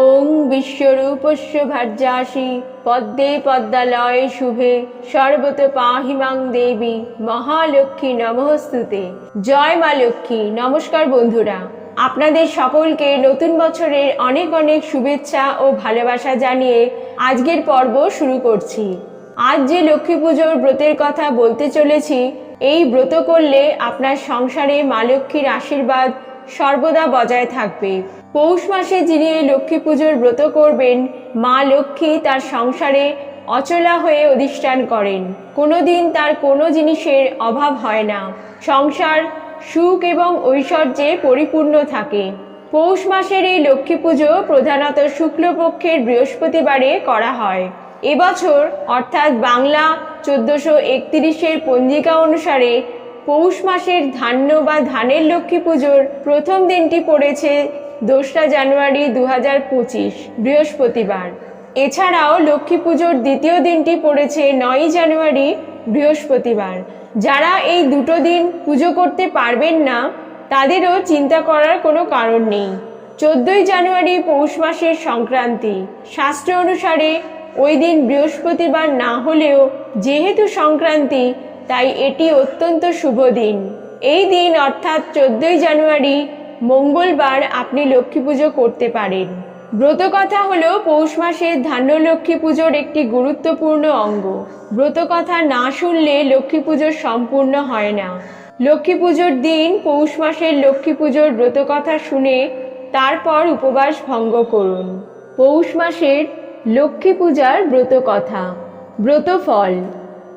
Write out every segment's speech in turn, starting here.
ওং বিশ্বরূপস্য ভার্যাসি, পদ্মে পদ্মালয়ে শুভে সর্বত পাহিমাং দেবী, মহালক্ষ্মী নমস্তুতে। জয় মা লক্ষ্মী, নমস্কার বন্ধুরা। আপনাদের সকলকে নতুন বছরের অনেক অনেক শুভেচ্ছা ও ভালোবাসা জানিয়ে আজকের পর্ব শুরু করছি। আজ যে লক্ষ্মী পুজোর ব্রতের কথা বলতে চলেছি, এই ব্রত করলে আপনার সংসারে মা লক্ষ্মীর আশীর্বাদ সর্বদা বজায় থাকবে। পৌষ মাসে যিনি এই লক্ষ্মী পুজোর ব্রত করবেন, মা লক্ষ্মী তার সংসারে অচলা হয়ে অধিষ্ঠান করেন। কোনোদিন তার কোনো জিনিসের অভাব হয় না। সংসার সুখ এবং ঐশ্বর্যে পরিপূর্ণ থাকে। পৌষ মাসের এই লক্ষ্মী পুজো প্রধানত শুক্লপক্ষের বৃহস্পতিবারে করা হয়। এবছর, অর্থাৎ বাংলা চোদ্দশো একত্রিশের পঞ্জিকা অনুসারে পৌষ মাসের ধান্য বা ধানের লক্ষ্মী পুজোর প্রথম দিনটি পড়েছে দোসরা জানুয়ারি দু হাজার পঁচিশ, বৃহস্পতিবার। এছাড়াও লক্ষ্মী পুজোর দ্বিতীয় দিনটি পড়েছে নয়ই জানুয়ারি, বৃহস্পতিবার। যারা এই দুটো দিন পুজো করতে পারবেন না, তাদেরও চিন্তা করার কোনো কারণ নেই। চোদ্দই জানুয়ারি পৌষ মাসের সংক্রান্তি। শাস্ত্র অনুসারে ওই দিন বৃহস্পতিবার না হলেও যেহেতু সংক্রান্তি, তাই এটি অত্যন্ত শুভ দিন। এই দিন অর্থাৎ চোদ্দই জানুয়ারি মঙ্গলবার আপনি লক্ষ্মী পুজো করতে পারেন। ব্রতকথা হলো পৌষ মাসের ধান্যলক্ষ্মী পুজোর একটি গুরুত্বপূর্ণ অঙ্গ। ব্রতকথা না শুনলে লক্ষ্মী পুজো সম্পূর্ণ হয় না। লক্ষ্মী পুজোর দিন পৌষ মাসের লক্ষ্মী পুজোর ব্রতকথা শুনে তারপর উপবাস ভঙ্গ করুন। পৌষ মাসের লক্ষ্মী পূজার ব্রত ব্রতকথা ব্রতফল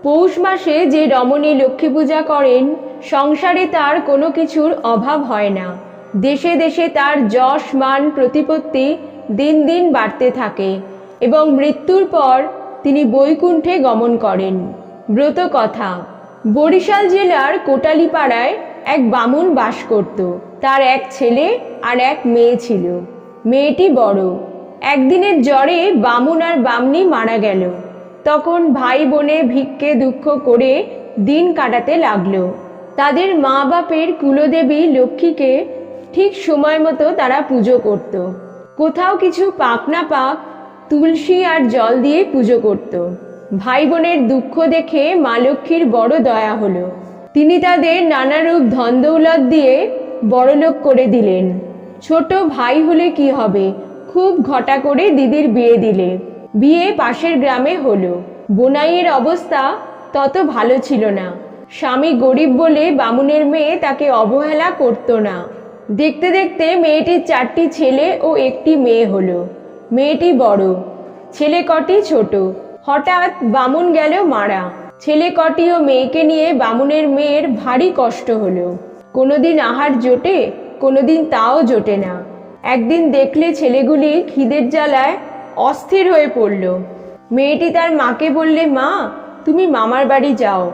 পৌষ মাসে যে রমণী লক্ষ্মী পূজা করেন, সংসারে তার কোনো কিছুর অভাব হয় না। দেশে দেশে তার যশ, মান, প্রতিপত্তি দিন দিন বাড়তে থাকে এবং মৃত্যুর পর তিনি বৈকুণ্ঠে গমন করেন। ব্রত কথা। বরিশাল জেলার কোটালিপাড়ায় এক বামুন বাস করত। তার এক ছেলে আর এক মেয়ে ছিল। মেয়েটি বড়। একদিনের জ্বরে বামুন আর বামনি মারা গেল। তখন ভাই বোনে ভিক্ষে দুঃখ করে দিন কাটাতে লাগল। তাদের মা বাপের কুলদেবী লক্ষ্মীকে ঠিক সময় মতো তারা পুজো করত। কোথাও কিছু পাক না পাক তুলসী আর জল দিয়ে পুজো করত। ভাই বোনের দুঃখ দেখে মা লক্ষ্মীর বড় দয়া হলো। তিনি তাদের নানারূপ ধন দৌলত দিয়ে বড়লোক করে দিলেন। ছোট ভাই হলে কি হবে? খুব ঘটা করে দিদির বিয়ে দিলে। বিয়ে পাশের গ্রামে হলো। বোনাইয়ের অবস্থা তত ভালো ছিল না। স্বামী গরিব বলে বামুনের মেয়ে তাকে অবহেলা করত না। দেখতে দেখতে মেয়েটির চারটি ছেলে ও একটি মেয়ে হলো। মেয়েটি বড়, ছেলে কটি ছোট। হঠাৎ বামুন গেল মারা। ছেলে কটি ও মেয়েকে নিয়ে বামুনের মেয়ের ভারী কষ্ট হলো। কোনোদিন আহার জোটে, কোনোদিন তাও জোটে না। একদিন দেখলে ছেলেগুলি খিদের জ্বালায় অস্থির হয়ে পড়ল। মেয়েটি তার মাকে বললে, মা, তুমি মামার বাড়ি যাও।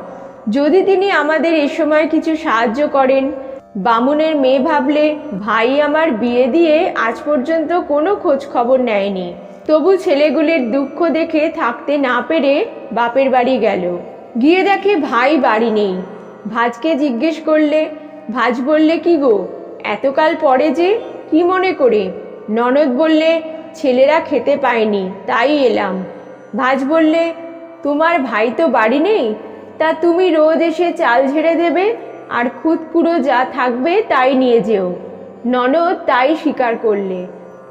যদি তিনি আমাদের এ সময় কিছু সাহায্য করেন বামুনের মেয়ে ভাবলে, ভাই আমার বিয়ে দিয়ে আজ পর্যন্ত কোনো খোঁজ খবর নেয়নি। তবু ছেলেগুলির দুঃখ দেখে থাকতে না পেরে বাপের বাড়ি গেল। গিয়ে দেখে ভাই বাড়ি নেই। ভাজকে জিজ্ঞেস করলে, ভাজ বললে কি গো? এতকাল পরে যে? কি মনে করে? ননদ বললে, ছেলেরা খেতে পায়নি, তাই এলাম। ভাজ বললে, তোমার ভাই তো বাড়ি নেই? তা তুমি রোজ এসে চাল ঝেড়ে দেবে? আর খুদকুড়ো যা থাকবে তাই নিয়ে যেও। ননদ তাই স্বীকার করলে।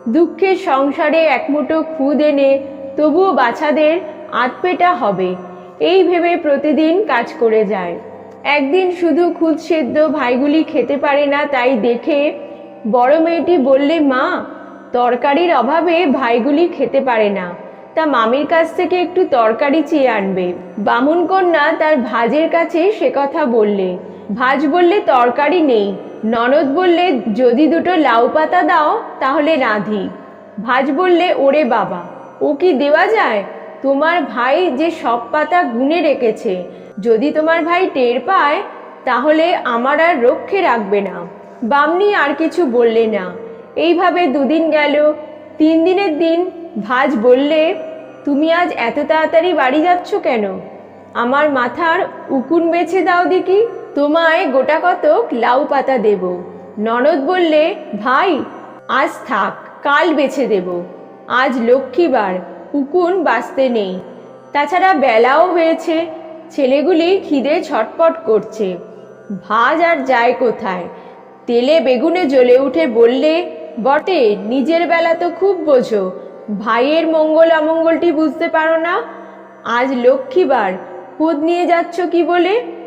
দুঃখের সংসারে একমুঠো খুদ এনে তবুও বাছাদের আতপেটা হবে। এই ভেবে প্রতিদিন কাজ করে যায়। একদিন শুধু খুদ সেদ্ধ ভাইগুলি খেতে পারে না তাই দেখে বড় মেয়েটি বললে, মা, তরকারির অভাবে ভাইগুলি খেতে পারে না। তা মামির কাছ থেকে একটু তরকারি চেয়ে আনবে। বামুন কন্যা তার ভাজের কাছে সে কথা বললে। ভাজ বললে তরকারি নেই, ননদ বললে যদি দুটো লাউ পাতা দাও তাহলে রাঁধি। ভাজ বললে ওরে বাবা, ও কি দেওয়া যায়? তোমার ভাই যে সব পাতা গুনে রেখেছে, যদি তোমার ভাই টের পায়, তাহলে আমার আর রক্ষে রাখবে না। বামনি আর কিছু বললে না। এইভাবে দুদিন গেল। তিন দিনের দিন ভাজ বললে, তুমি আজ এত তাড়াতাড়ি বাড়ি যাচ্ছ কেন? আমার মাথার উকুন বেছে দাও দেখি। তোমায় গোটা কতক লাউ পাতা দেব। ননদ বললে, ভাই, আজ থাক, কাল বেছে দেব। আজ লক্ষ্মীবার, উকুন বাঁচতে নেই। তাছাড়া বেলাও হয়েছে, ছেলেগুলি খিদে ছটপট করছে। ভাজ আর যায় কোথায়? তেলে বেগুনে জ্বলে উঠে বললে, বটে, নিজের বেলা তো খুব বোঝো। ভাইয়ের মঙ্গল অমঙ্গলটি বুঝতে পারো না? আজ লক্ষ্মীবার, খুদ নিয়ে যাচ্ছ কি বলে?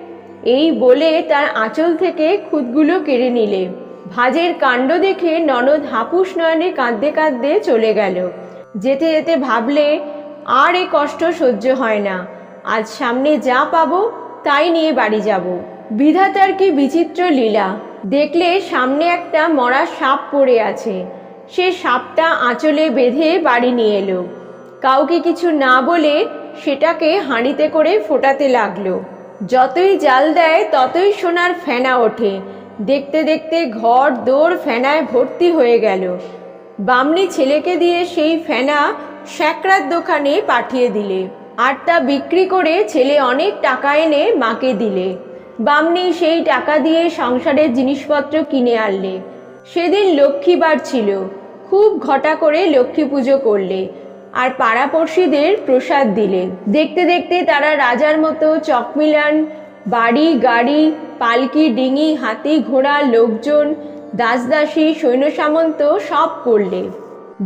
এই বলে তার আঁচল থেকে খুদগুলো কেড়ে নিলে। ভাজের কাণ্ড দেখে ননদ হাপুস নয়নে কাঁদতে কাঁদতে চলে গেল। যেতে যেতে ভাবলে, আর এ কষ্ট সহ্য হয় না। আজ সামনে যা পাবো, তাই নিয়ে বাড়ি যাব। বিধাতার কি বিচিত্র লীলা। দেখলে সামনে একটা মরা সাপ পড়ে আছে। সে সাপটা আঁচলে বেঁধে বাড়ি নিয়ে এলো। কাউকে কিছু না বলে সেটাকে হাঁড়িতে করে ফোটাতে লাগল। যতই জাল দেয়, ততই সোনার ফেনা ওঠে। দেখতে দেখতে ঘর দৌড় ফেনায় ভর্তি হয়ে গেল। বামনি ছেলেকে দিয়ে সেই ফেনা স্যাকরার দোকানে পাঠিয়ে দিলে। আর তা বিক্রি করে ছেলে অনেক টাকা এনে মাকে দিলে। বামনি সেই টাকা দিয়ে সংসারের জিনিসপত্র কিনে আনলে। সেদিন লক্ষ্মীবার ছিল। খুব ঘটা করে লক্ষ্মী পুজো করলে। আর পাড়াপড়শিদের প্রসাদ দিলে। দেখতে দেখতে তারা রাজার মতো চকমিলান, বাড়ি, গাড়ি, পালকি, ডিঙি, হাতি ঘোড়া, লোকজন, দাসদাসী সৈন্য সামন্ত সব করলে।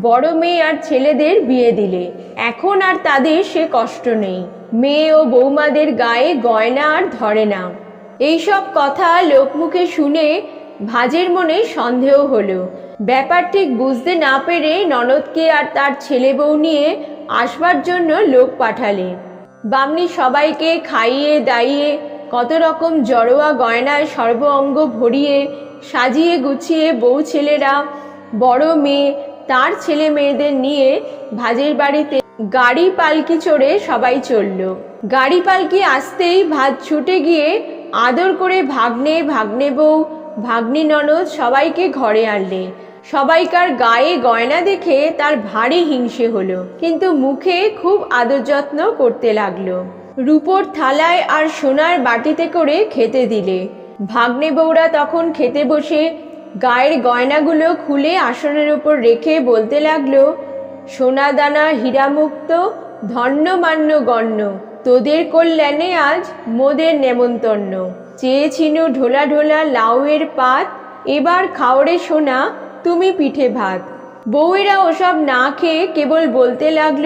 বড় মেয়ে আর ছেলেদের বিয়ে দিলে। এখন আর তাদের সে কষ্ট নেই। মেয়ে ও বৌমাদের গায়ে গয়না আর ধরে না। এইসব কথা লোকমুখে শুনে ভাজের মনে সন্দেহ হলো। ব্যাপার ঠিক বুঝতে না পেরে ননদকে আর তার ছেলে বউ নিয়ে আসবার জন্য লোক পাঠালে। বামনি সবাইকে খাইয়ে দাইয়ে কত রকম জড়োয়া গয়নায় সর্ব অঙ্গ ভরিয়ে সাজিয়ে গুছিয়ে বউ ছেলেরা, বড় মেয়ে, তার ছেলে মেয়েদের নিয়ে ভাজের বাড়িতে গাড়ি পালকি চড়ে সবাই চলল। গাড়ি পালকি আসতেই ভাত ছুটে গিয়ে আদর করে ভাগ্নে ভাগ্নে বউ, ভাগ্নি ননদ সবাইকে ঘরে আনলে। সবাইকার গায়ে গয়না দেখে তার ভারী হিংসে হলো, কিন্তু মুখে খুব আদর যত্ন করতে লাগল। রূপোর থালায় আর সোনার বাটিতে করে খেতে দিলে। ভাগ্নে বউরা তখন খেতে বসে গায়ের গয়নাগুলো খুলে আসনের উপর রেখে বলতে লাগল, সোনা দানা হীরামুক্ত ধন্য মান্য গণ্য, তোদের কল্যাণে আজ মোদের নেমন্তন্ন। চেয়েছিনু ঢোলা ঢোলা লাউয়ের পাত, এবার খাওরে সোনা তুমি পিঠে ভাত। বউয়েরা ওসব না খেয়ে কেবল বলতে লাগল,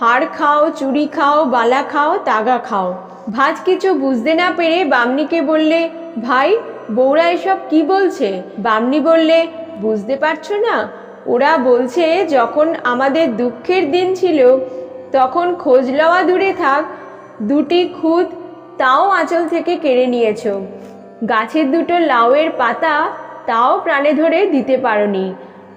হাড় খাও চুরি খাও, বালা খাও, তাগা খাও। ভাজ কিছু বুঝতে না পেরে বামনিকে বললে, ভাই, বউরা এসব কি বলছে? বামনি বললে, বুঝতে পারছ না, ওরা বলছে যখন আমাদের দুঃখের দিন ছিল, তখন খোঁজ লওয়া দূরে থাক, দুটি খুদ তাও আঁচল থেকে কেড়ে নিয়েছো। গাছের দুটো লাউয়ের পাতা তাও প্রাণে ধরে দিতে পারোনি।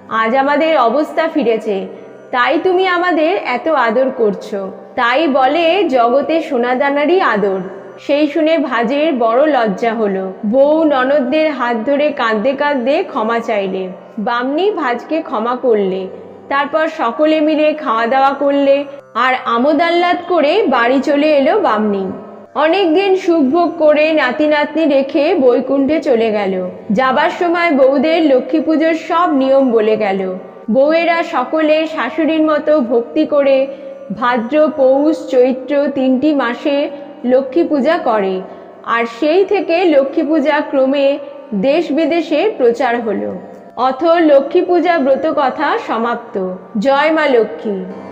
আজ আমাদের অবস্থা ফিরেছে। তাই তুমি আমাদের এত আদর করছ। তাই বলে জগতে সোনাদানারই আদর। সেই শুনে ভাজের বড় লজ্জা হলো। বউ ননদদের হাত ধরে কাঁদতে কাঁদতে ক্ষমা চাইলে। বামনি ভাজকে ক্ষমা করলে। তারপর সকলে মিলে খাওয়া দাওয়া করলে। আর আমোদ আহ্লাদ করে বাড়ি চলে এলো বামনি। অনেকদিন সুখভোগ করে নাতি নাতনি রেখে বৈকুণ্ঠে চলে গেল। যাবার সময় বউদের লক্ষ্মী পুজোর সব নিয়ম বলে গেল। বউয়েরা সকলে শাশুড়ির মতো ভক্তি করে ভাদ্র, পৌষ, চৈত্র তিনটি মাসে লক্ষ্মী পূজা করে। আর সেই থেকে লক্ষ্মী পূজা ক্রমে দেশ বিদেশে প্রচার হলো। অথ লক্ষ্মী পূজা ব্রত কথা সমাপ্ত। জয় মা লক্ষ্মী।